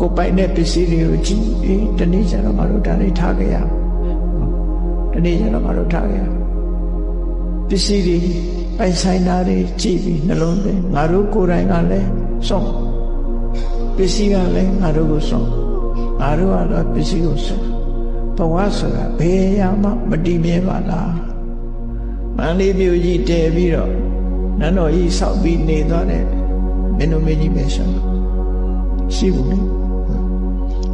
ကိုယ်ပိုင်တဲ့ပစ္စည်းတွေကိုကြည့်အေးတနေ့ကျတော့ငါတို့ဒါလေးထားကြရအောင်တနေ့ကျတော့ငါတို့ထားကြရအောင်ပစ္စည်းတွေပိုင်ဆိုင်တာတွေကြည့်ပြီးနှလုံးသွင်းငါတို့ကိုယ်တိုင်ကလည်းစွန့်ပစ္စည်းကလည်းငါတို့ကိုစွန့်ငါတို့ကတော့ပစ္စည်းကိုစွန့်ဘဝဆိုတာဘယ်ရမှမတည်မြဲပါလားမန္လေးမြို့ကြီးတည်ပြီးတော့နန်းတော်ကြီးဆောက်ပြီးနေသွားတဲ့မင်းတို့မင်းကြီးပဲရှင်ရှိဘူးလေ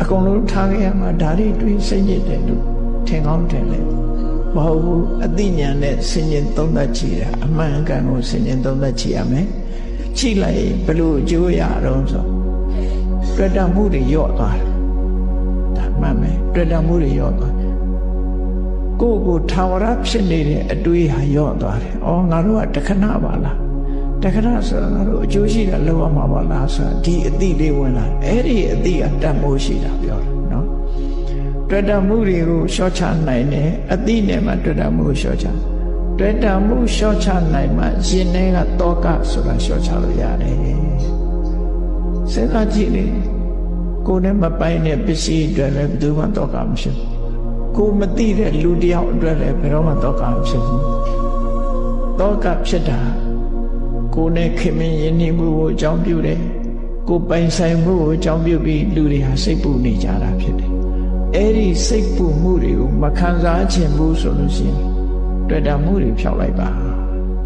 အကုန်လုံးထားခဲ့ရမှာဒါတွေတွေးစိတ်ညစ်တယ်လို့ထင်ကောင်းထင်တယ်မဟုတ်ဘူးအသိဉာဏ်နဲ့ဆင်ញင်သုံးသပ်ကြည့်တာအမှန်အကန်ကိုဆင်ញင်သုံးသပ်ကြည့်ရမယ်ကြည့်လိုက်ဘလို့အကျိုးရတော့ဆိုတွေ့တာမှုတွေယော့သွားတယ်ဒါမှန်မယ်တွေ့တာမှုတွေယော့သွားကိုယ့်ကိုထာဝရဖြစ်နေတဲ့အတွေးဟာယော့သွားတယ်။အော်ငါတို့ကတခဏပါလား။ တခဏဆိုတာငါတို့အကျိုးရှိတာလောက်ရမှာပါလားဆိုတာဒီအတိလေးဝင်လာ။အဲ့ဒီအတိကတတ်မိုးရှိတာပြောတာနော်။တွေ့တာမှုတွေကိုရှော့ချနိုင်တယ်အတိနဲ့မှတွေ့တာမှုကိုရှော့ချ။တွေ့တာမှုရှော့ချနိုင်မှရှင်ထဲကတောကဆိုတာရှော့ချလို့ရတယ်။စဉ်းစားကြည့်လေကိုယ်နဲ့မပိုင်တဲ့ပစ္စည်းတွေလည်းဘယ်သူမှတောကမဖြစ်ဘူး။ကိုမသိတဲ့လူတယောက်အတွက်လည်းဘယ်တော့မှတောကမဖြစ်ဘူးတောကဖြစ်တာ ကိုနဲ့ခင်မင်းယဉ်နေမှုကိုအကြောင်းပြုတယ်ကိုပိုင်ဆိုင်မှုကိုအကြောင်းပြုပြီးလူတွေဟာစိတ်ပူနေကြတာဖြစ်တယ်အဲ့ဒီစိတ်ပူမှုတွေကိုမခံစားခြင်းဘူးဆိုလို့ရှိရင်တွေ့တာမှုတွေဖြောက်လိုက်ပါ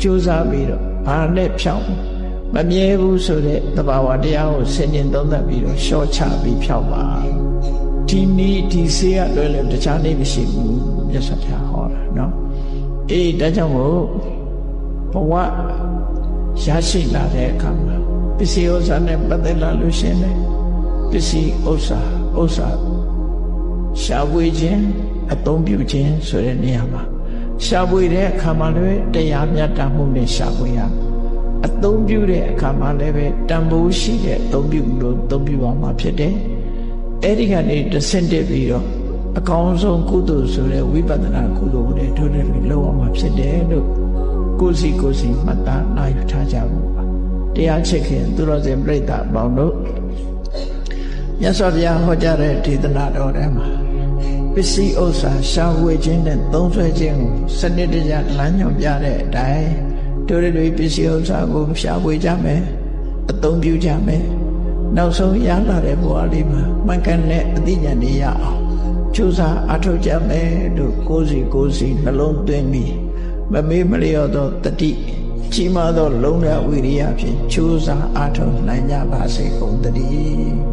ကြိုးစားပြီးတော့ဘာနဲ့ဖြောက်မမြဲဘူးဆိုတဲ့သဘာဝတရားကိုဆင်ញင်သုံးသပ်ပြီးတော့ရှော့ချပြီးဖြောက်ပါဒီနီးဒီဆေးရလွယ်လွယ်တခြားနေမရှိဘူးမြတ်စွာဘုရားဟောတာနော်အေးဒါကြောင့်မို့ ဘဝရရှိလာတဲ့အခါမှာပစ္စည်းဥစ္စာနဲ့ပတ်သက်လာလို့ရှင်လေပစ္စည်းဥစ္စာဥစ္စာရှားပွေခြင်းအသုံးပြုခြင်းဆိုတဲ့နေရာမှာရှားပွေတဲ့အခါမှာလည်းတရားမြတ်တာမှုနဲ့ရှားပွေရအသုံးပြုတဲ့အခါမှာလည်းပဲတန်ဖိုးရှိတဲ့အသုံးပြုလို့အသုံးပြုအောင်မှာဖြစ်တယ်အဲ့ဒီကနေတဆင့်တက်ပြီးတော့အကောင်းဆုံးကုသိုလ်ဆိုတဲ့ဝိပဿနာကုသိုလ်တွေထိုးတယ်လို့အောင်မှာဖြစ်တယ်လို့ ကိုယ်စီကိုယ်စီမှတ်သားနိုင်ထားကြဖို့ပါတရားချစ်ခင်သူတော်စင်ပြိဿပေါင်းတို့မြတ်စွာဘုရားဟောကြားတဲ့ဒေသနာတော်ထဲမှာပစ္စည်းဥစ္စာရှားဝေခြင်းနဲ့သုံးဆွဲခြင်းကိုစနစ်တကျလမ်းညွှန်ပြတဲ့အတိုင်းတို့တွေပစ္စည်းဥစ္စာကိုရှားဝေကြမယ်အသုံးပြုကြမယ်နောက်ဆုံးရလာတဲ့ဘဝလေးမှာမှန်ကန်တဲ့အသိဉာဏ်တွေရအောင်ကြိုးစားအထောက်ကြမယ်လို့ကိုယ်စီကိုယ်စီနှလုံးသွင်းပြီး မမေ့မလျော့သောတတိကြီးမားသော လုံလဝိရိယဖြင့်ကြိုးစားအထောက်နိုင်ကြပါစေကုန်သတည်း